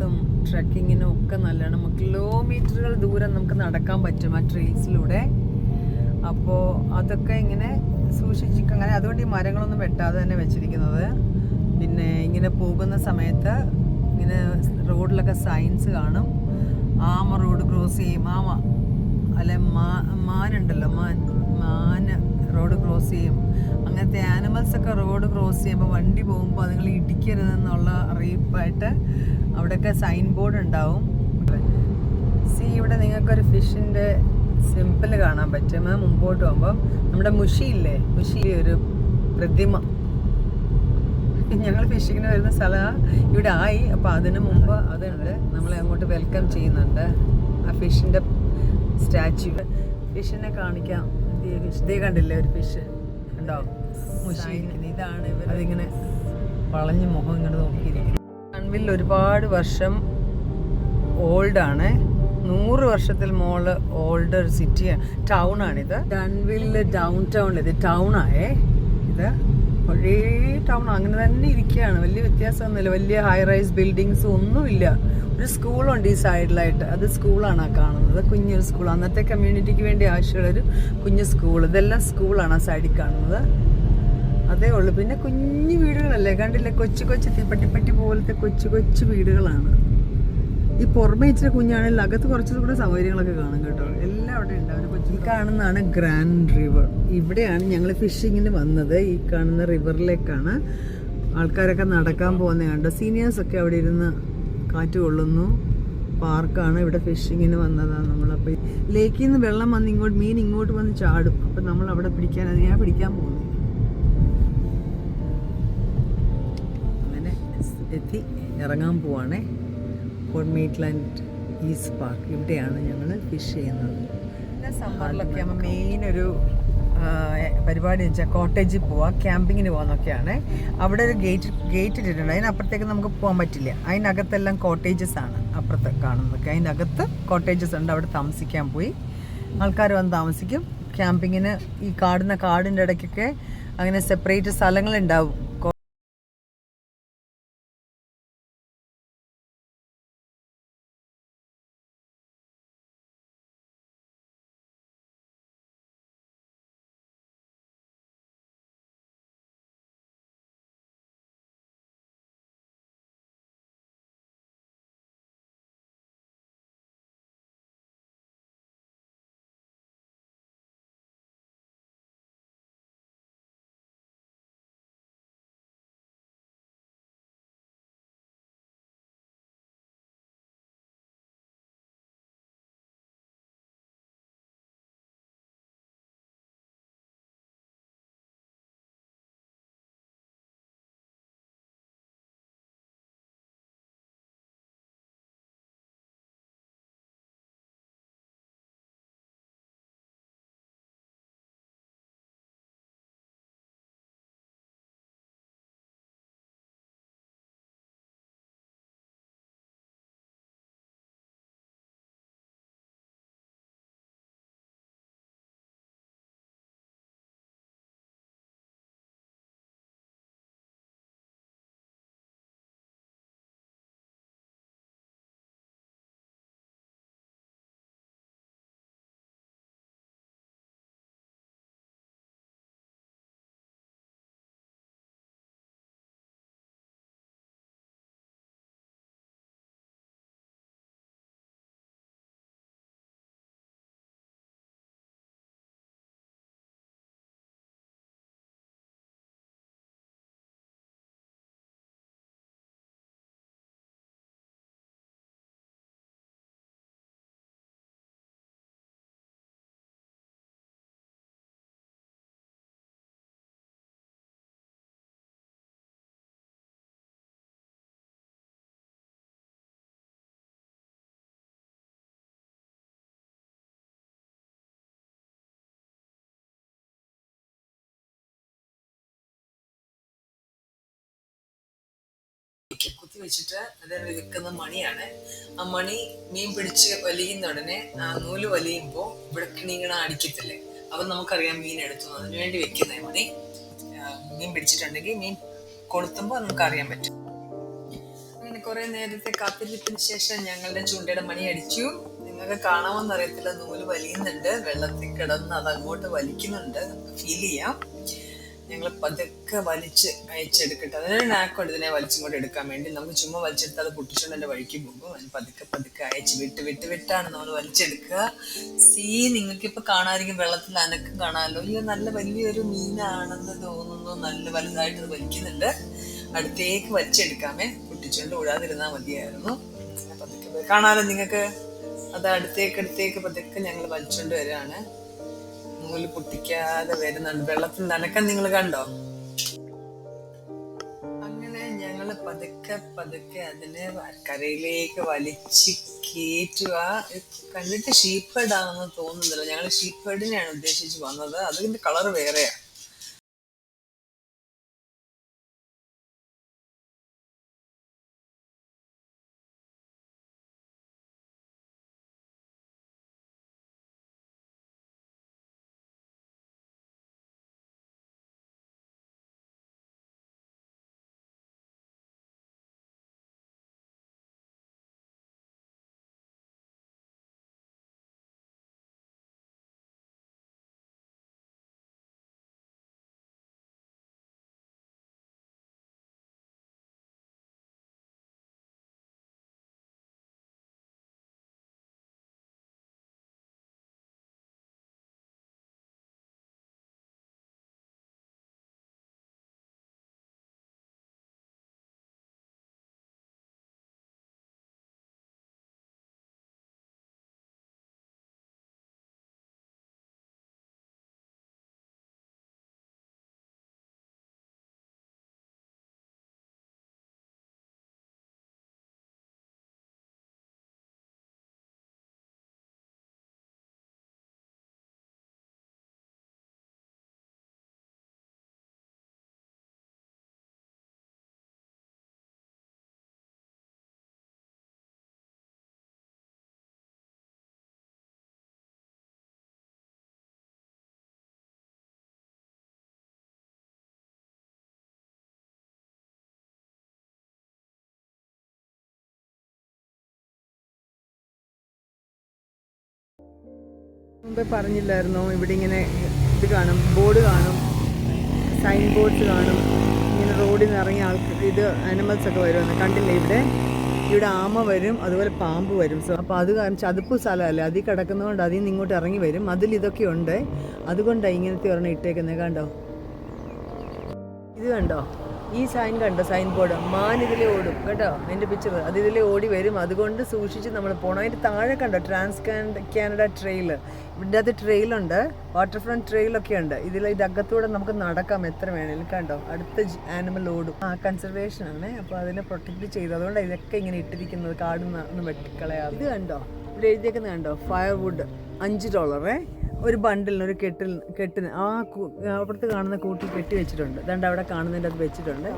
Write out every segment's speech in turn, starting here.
ഹൈക്കിങ്സും ട്രക്കിങ്ങിനും ഒക്കെ നല്ലതാണ്. നമുക്ക് കിലോമീറ്ററുകൾ ദൂരം നമുക്ക് നടക്കാൻ പറ്റും ആ ട്രെയിൽസിലൂടെ അപ്പോൾ അതൊക്കെ ഇങ്ങനെ സൂക്ഷിച്ചിട്ട് അങ്ങനെ അതുകൊണ്ട് ഈ മരങ്ങളൊന്നും വെട്ടാതെ തന്നെ വെച്ചിരിക്കുന്നത്. പിന്നെ ഇങ്ങനെ പോകുന്ന സമയത്ത് ഇങ്ങനെ റോഡിലൊക്കെ സൈൻസ് കാണും. ആമ റോഡ് ക്രോസ് ചെയ്യും. ആമ അല്ലെ മാ മാനുണ്ടല്ലോ മാൻ മാന് റോഡ് ക്രോസ് ചെയ്യും. അങ്ങനത്തെ ആനിമൽസൊക്കെ റോഡ് ക്രോസ് ചെയ്യുമ്പോൾ വണ്ടി പോകുമ്പോൾ അതുങ്ങൾ ഇടിക്കരുതെന്നുള്ള അറിയിപ്പായിട്ട് അവിടെയൊക്കെ സൈൻ ബോർഡ് ഉണ്ടാവും. സി ഇവിടെ നിങ്ങൾക്കൊരു ഫിഷിന്റെ സിമ്പിൾ കാണാൻ പറ്റും. മുമ്പോട്ട് പോകുമ്പോൾ നമ്മുടെ മുഷിയില്ലേ മുഷി ഒരു പ്രതിമ. ഞങ്ങൾ ഫിഷിങ്ങിന് വരുന്ന സ്ഥലം ഇവിടെ ആയി. അപ്പോൾ അതിന് മുമ്പ് അതുണ്ട്. നമ്മളെ അങ്ങോട്ട് വെൽക്കം ചെയ്യുന്നുണ്ട്. ആ ഫിഷിന്റെ സ്റ്റാച്യു ഫിഷിനെ കാണിക്കാം. ഇതേ. ദേ കണ്ടില്ലേ ഒരു ഫിഷ് ഉണ്ടോ മുഷി. ഇതാണ് ഇവർ അതിങ്ങനെ വളഞ്ഞ് മുഖം ഇങ്ങോട്ട് നോക്കിയിരിക്കും കൺവിൽ ഒരുപാട് വർഷം ഓൾഡാണ് നൂറ് വർഷത്തിൽ മോൾ ഓൾഡ് ഒരു സിറ്റി ടൗൺ ആണിത്. ഡൺവില്ല് ഡൗൺ ടൗൺ ഇത് ടൗൺ ആയേ. ഇത് ഒരേ ടൗൺ അങ്ങനെ തന്നെ ഇരിക്കുകയാണ്. വലിയ വ്യത്യാസമൊന്നുമില്ല. വലിയ ഹൈ റൈസ് ബിൽഡിങ്സ് ഒന്നുമില്ല. ഒരു സ്കൂളുണ്ട് ഈ സൈഡിലായിട്ട് അത് സ്കൂളാണ് ആ കാണുന്നത്. കുഞ്ഞൊരു സ്കൂൾ അന്നത്തെ കമ്മ്യൂണിറ്റിക്ക് വേണ്ടി ആവശ്യമുള്ളൊരു കുഞ്ഞു സ്കൂൾ ഇതെല്ലാം സ്കൂളാണ് ആ സൈഡിൽ കാണുന്നത്. അതേ ഉള്ളൂ. പിന്നെ കുഞ്ഞു വീടുകളല്ലേ? കണ്ടില്ലേ? കൊച്ചു കൊച്ചു തീപ്പട്ടിപ്പട്ടി പോലത്തെ കൊച്ചു കൊച്ചു വീടുകളാണ്. ഈ പുറമെ ഇച്ചിരി കുഞ്ഞാണെങ്കിൽ അകത്ത് കുറച്ചുകൂടെ കൂടെ സൗകര്യങ്ങളൊക്കെ കാണും കേട്ടോ. എല്ലാം അവിടെ ഉണ്ടാവും ഈ കാണുന്നതാണ് ഗ്രാൻഡ് റിവർ ഇവിടെയാണ് ഞങ്ങൾ ഫിഷിങ്ങിന് വന്നത്. ഈ കാണുന്ന റിവറിലേക്കാണ് ആൾക്കാരൊക്കെ നടക്കാൻ പോകുന്നത്. കണ്ടോ? സീനിയേഴ്സൊക്കെ അവിടെ ഇരുന്ന് കാറ്റ് കൊള്ളുന്നു. പാർക്കാണ് ഇവിടെ ഫിഷിങ്ങിന് വന്നതാണ് നമ്മൾ നമ്മളപ്പോൾ ലേക്കിൽ നിന്ന് വെള്ളം വന്ന് ഇങ്ങോട്ട് മീൻ ഇങ്ങോട്ട് വന്ന് ചാടും. അപ്പം നമ്മൾ അവിടെ പിടിക്കാൻ ഞാൻ പിടിക്കാൻ പോകുന്നു. എത്തി ഇറങ്ങാൻ പോവാണ്. ഫോർട്ട് മെയ്റ്റ്ലാൻഡ് ഈസ് പാർക്ക് ഇവിടെയാണ് ഞങ്ങൾ ഫിഷ് ചെയ്യുന്നത്. പിന്നെ സമ്മറിലൊക്കെ ആകുമ്പോൾ മെയിൻ ഒരു പരിപാടി വെച്ചാൽ കോട്ടേജിൽ പോവാം ക്യാമ്പിങ്ങിന് പോകാന്നൊക്കെയാണ് അവിടെ ഒരു ഗേറ്റ് ഗേറ്റ് ഇട്ടിട്ടുണ്ട് അതിനപ്പുറത്തേക്ക് നമുക്ക് പോകാൻ പറ്റില്ല. അതിനകത്തെല്ലാം കോട്ടേജസ് ആണ് അപ്പുറത്ത് കാണുന്നതൊക്കെ അതിനകത്ത് കോട്ടേജസ് ഉണ്ട്. അവിടെ താമസിക്കാൻ പോയി. ആൾക്കാർ വന്ന് താമസിക്കും. ക്യാമ്പിങ്ങിന് ഈ കാടുന്ന കാടിന്റെ ഇടയ്ക്കൊക്കെ അങ്ങനെ സെപ്പറേറ്റ് സ്ഥലങ്ങളുണ്ടാവും. കുത്തി വെച്ചിട്ട് അതേപോലെ വിൽക്കുന്ന മണിയാണ്. ആ മണി മീൻ പിടിച്ച് വലിയുന്ന ഉടനെ ആ നൂൽ വലിയുമ്പോൾ ഇവിടെ കിണിങ്ങണ അടിക്കത്തില്ലേ? അപ്പം നമുക്കറിയാം മീൻ എടുത്തു അതിനു വേണ്ടി വെക്കുന്ന മണി. മീൻ പിടിച്ചിട്ടുണ്ടെങ്കിൽ മീൻ കൊളുത്തുമ്പോൾ നമുക്ക് അറിയാൻ പറ്റും. കുറെ നേരത്തെ കാത്തിരിപ്പിന് ശേഷം ഞങ്ങളുടെ ചൂണ്ടയുടെ മണി അടിച്ചു. നിങ്ങൾക്ക് കാണാമെന്ന് അറിയത്തില്ല. നൂൽ വലിയുന്നുണ്ട്. വെള്ളത്തിൽ കിടന്ന് അത് അങ്ങോട്ട് വലിക്കുന്നുണ്ട്. ഫീൽ ചെയ്യാം. ഞങ്ങൾ പതുക്കെ വലിച്ച് അയച്ചെടുക്കട്ടെ. അതിനൊരു നാക്കുണ്ട് ഇതിനെ വലിച്ചിങ്ങോട്ട് എടുക്കാൻ വേണ്ടി. നമുക്ക് ചുമ്മാ വലിച്ചെടുത്താൽ അത് പൊട്ടിച്ചുകൊണ്ട് എന്റെ വഴിക്ക് പോകും. അതിന് പതുക്കെ പതുക്കെ അയച്ച് വിട്ട് വിട്ട് വിട്ടാണ് നമ്മൾ വലിച്ചെടുക്കുക. സീ നിങ്ങൾക്ക് ഇപ്പൊ കാണാതിരിക്കും. വെള്ളത്തിൽ അനക്കും കാണാമല്ലോ. ഇല്ല നല്ല വലിയൊരു മീനാണെന്ന് തോന്നുന്നു. നല്ല വലുതായിട്ട് വലിക്കുന്നുണ്ട്. അടുത്തേക്ക് വലിച്ചെടുക്കാമേ. പൊട്ടിച്ചുകൊണ്ട് ഓടാതിരുന്നാൽ മതിയായിരുന്നു. പതുക്കെ കാണാമല്ലോ നിങ്ങൾക്ക്? അത് അടുത്തേക്ക് അടുത്തേക്ക് പതുക്കെ ഞങ്ങൾ വലിച്ചുകൊണ്ട് വരികയാണ്. നൂൽ പൊട്ടിക്കാതെ വരുന്നുണ്ട്. വെള്ളത്തിൽ നനക്കം നിങ്ങൾ കണ്ടോ? അങ്ങനെ ഞങ്ങൾ പതുക്കെ പതുക്കെ അതിനെ കരയിലേക്ക് വലിച്ച് കയറ്റുക കണ്ടിട്ട് ഷീപ്പേഡ് ആണെന്ന് തോന്നുന്നില്ല. ഞങ്ങൾ ഷീപ്പേഡിനെയാണ് ഉദ്ദേശിച്ച് വന്നത്. അതിന്റെ കളർ വേറെയാ. മുമ്പേ പറഞ്ഞില്ലായിരുന്നോ? ഇവിടെ ഇങ്ങനെ ഇത് കാണും ബോർഡ് കാണും സൈൻ ബോർഡ്സ് കാണും. ഇങ്ങനെ റോഡിൽ നിന്ന് ഇറങ്ങിയ ആൾക്ക് ഇത് അനിമൽസ് ഒക്കെ വരുമെന്ന് കണ്ടില്ലേ ഇവിടെ? ഇവിടെ ആമ വരും അതുപോലെ പാമ്പ് വരും. സോ അപ്പോൾ അത് കാരണം ചതുപ്പ് സ്ഥലമല്ലേ? അതിൽ കിടക്കുന്നതുകൊണ്ട് അതിൽ നിന്ന് ഇങ്ങോട്ട് ഇറങ്ങി വരും. അതിൽ ഇതൊക്കെ ഉണ്ട്. അതുകൊണ്ടാണ് ഇങ്ങനത്തെ ഒരെണ്ണം ഇട്ടേക്കുന്നത് കണ്ടോ? ഇത് കണ്ടോ? ഈ സൈൻ കണ്ടോ? സൈൻ ബോർഡ് മാൻ ഇതിലെ ഓടും. കേട്ടോ? അതിന്റെ പിക്ചർ അത് ഇതിലെ ഓടി വരും. അതുകൊണ്ട് സൂക്ഷിച്ച് നമ്മൾ പോകണം അതിന്റെ താഴെ കണ്ടോ? ട്രാൻസ് കാനഡ ട്രെയിൽ ഇവിടെ അത് ട്രെയിലുണ്ട് വാട്ടർ ഫ്രണ്ട് ട്രെയിലൊക്കെ ഉണ്ട്. ഇതിൽ ഇതകത്തൂടെ നമുക്ക് നടക്കാം. എത്ര വേണേലും. കണ്ടോ? അടുത്ത ആനിമൽ ഓടും. ആ കൺസർവേഷൻ ആണ്. അപ്പോൾ അതിനെ പ്രൊട്ടക്റ്റ് ചെയ്തു. അതുകൊണ്ട് ഇതൊക്കെ ഇങ്ങനെ ഇട്ടിരിക്കുന്നത്. കാടുന്ന ഒന്ന് വെട്ടിക്കളയാം ഇത് കണ്ടോ? ഇവിടെ എഴുതിയേക്കുന്നത് കണ്ടോ? ഫയർവുഡ് അഞ്ച് ഡോളറേ ഒരു ബണ്ടിലിന് ഒരു കെട്ടിൽ കെട്ടിന് ആ അവിടുത്തെ കാണുന്ന കൂട്ടിൽ കെട്ടി വെച്ചിട്ടുണ്ട്. ദണ്ട് അവിടെ കാണുന്നതിന്റെ അത് വെച്ചിട്ടുണ്ട്.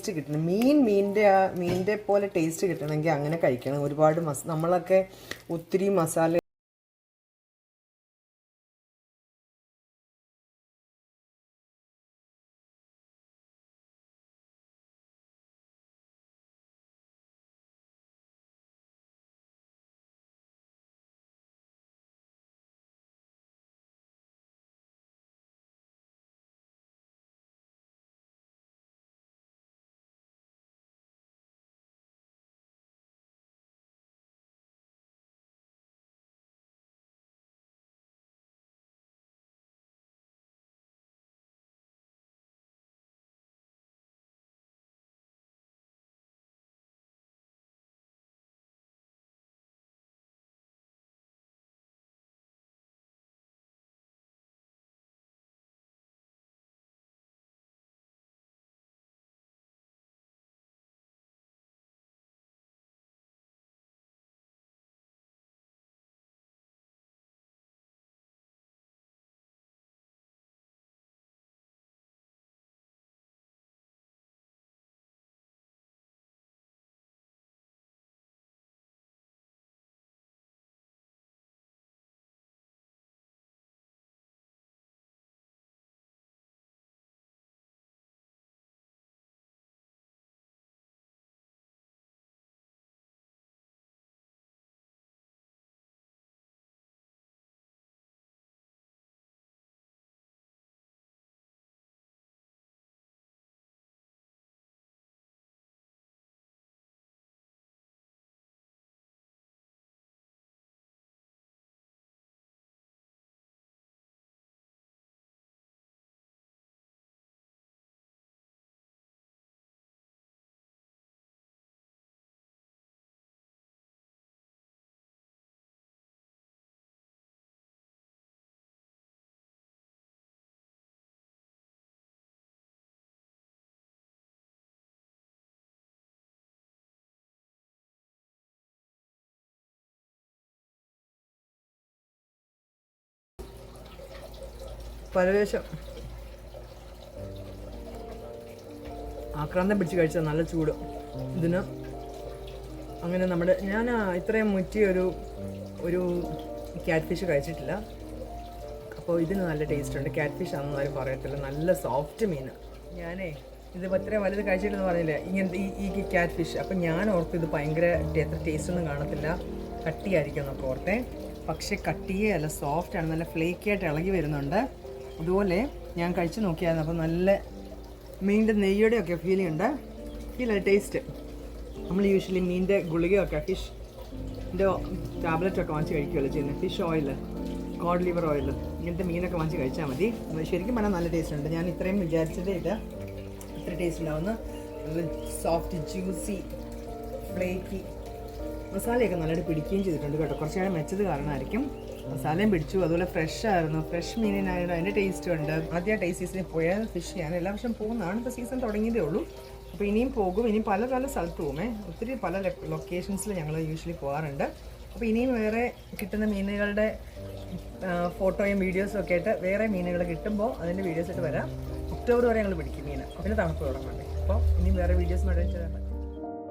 ടേസ്റ്റ് കിട്ടണം. മീൻ മീനിന്റെ ആ മീനിന്റെ പോലെ ടേസ്റ്റ് കിട്ടണമെങ്കിൽ അങ്ങനെ കഴിക്കണം. ഒരുപാട് മസ നമ്മളൊക്കെ ഒത്തിരി മസാല പരവേശം. ആക്രാന്തം പിടിച്ച് കഴിച്ചാൽ നല്ല ചൂട്. ഇതിന് അങ്ങനെ നമ്മുടെ ഞാൻ ഇത്രയും മുറ്റിയ ഒരു ഒരു ക്യാറ്റ് ഫിഷ് കഴിച്ചിട്ടില്ല. അപ്പോൾ ഇതിന് നല്ല ടേസ്റ്റ് ഉണ്ട്. ക്യാറ്റ് ഫിഷ് ആണെന്ന് ആരും പറയത്തില്ല. നല്ല സോഫ്റ്റ് മീൻ. ഞാനേ ഇത് ഇത്രയും വലുത് കഴിച്ചിട്ടെന്ന് പറഞ്ഞില്ല? ഇങ്ങനത്തെ ഈ ഈ ക്യാറ്റ് ഫിഷ് അപ്പം ഞാൻ ഓർത്ത് ഇത് ഭയങ്കര എത്ര ടേസ്റ്റ് ഒന്നും കാണത്തില്ല. കട്ടിയായിരിക്കും എന്നൊക്കെ ഓർത്തേ. പക്ഷേ കട്ടിയേ അല്ല സോഫ്റ്റ് ആണ്. നല്ല ഫ്ലേക്കി ആയിട്ട് ഇളകി വരുന്നുണ്ട്. അതുപോലെ ഞാൻ കഴിച്ചു നോക്കിയായിരുന്നു. അപ്പോൾ നല്ല മീനിന്റെ നെയ്യുടെ ഒക്കെ ഫീലിംഗ് ഉണ്ട് ഫീൽ ടേസ്റ്റ് നമ്മൾ യൂഷ്വലി മീനിന്റെ ഗുളികയൊക്കെ ഫിഷ് ഇതിന്റെ ടാബ്ലറ്റ് ഒക്കെ വാങ്ങിച്ച് കഴിക്കുകയുള്ളൂ ചെയ്യുന്നത് fish oil cod liver oil ഇങ്ങനത്തെ മീനൊക്കെ വാങ്ങിച്ച് കഴിച്ചാൽ മതി. ശരിക്കും പറഞ്ഞാൽ നല്ല ടേസ്റ്റ് ഉണ്ട്. ഞാൻ ഇത്രയും വിചാരിച്ചതേ ഇത് ഇത്ര ടേസ്റ്റ് ഉണ്ടാവുന്ന. സോഫ്റ്റ് ജ്യൂസി ഫ്ലേക്കി മസാലയൊക്കെ നല്ലതായിട്ട് പിടിക്കുകയും ചെയ്തിട്ടുണ്ട് കേട്ടോ. കുറച്ചുകൂടെ മെച്ചത് കാരണമായിരിക്കും. മസാലയും പിടിച്ചു. അതുപോലെ ഫ്രഷ് ആയിരുന്നു. ഫ്രഷ് മീനിനായിരുന്നു അതിന്റെ ടേസ്റ്റ് ഉണ്ട്. ആദ്യം ടേസ്റ്റ് സീസണിൽ പോയാൽ ഫിഷ് ചെയ്യാൻ എല്ലാ വർഷം പോകുന്നതാണ്. ഇപ്പോൾ സീസൺ തുടങ്ങിയതേ ഉള്ളൂ. അപ്പോൾ ഇനിയും പോകും. ഇനിയും പല പല സ്ഥലത്ത് പോകുമേ ഒത്തിരി പല ലൊക്കേഷൻസിൽ ഞങ്ങൾ യൂഷ്വലി പോകാറുണ്ട് അപ്പോൾ ഇനിയും വേറെ കിട്ടുന്ന മീനുകളുടെ ഫോട്ടോയും വീഡിയോസും ഒക്കെ ആയിട്ട് വേറെ മീനുകൾ കിട്ടുമ്പോൾ അതിന്റെ വീഡിയോസ് ആയിട്ട് വരാം. ഒക്ടോബർ വരെ ഞങ്ങൾ പിടിക്കും മീൻ പിന്നെ തണുപ്പ് തുടങ്ങണ്ടേ അപ്പോൾ ഇനിയും വേറെ വീഡിയോസ് മേടിച്ചു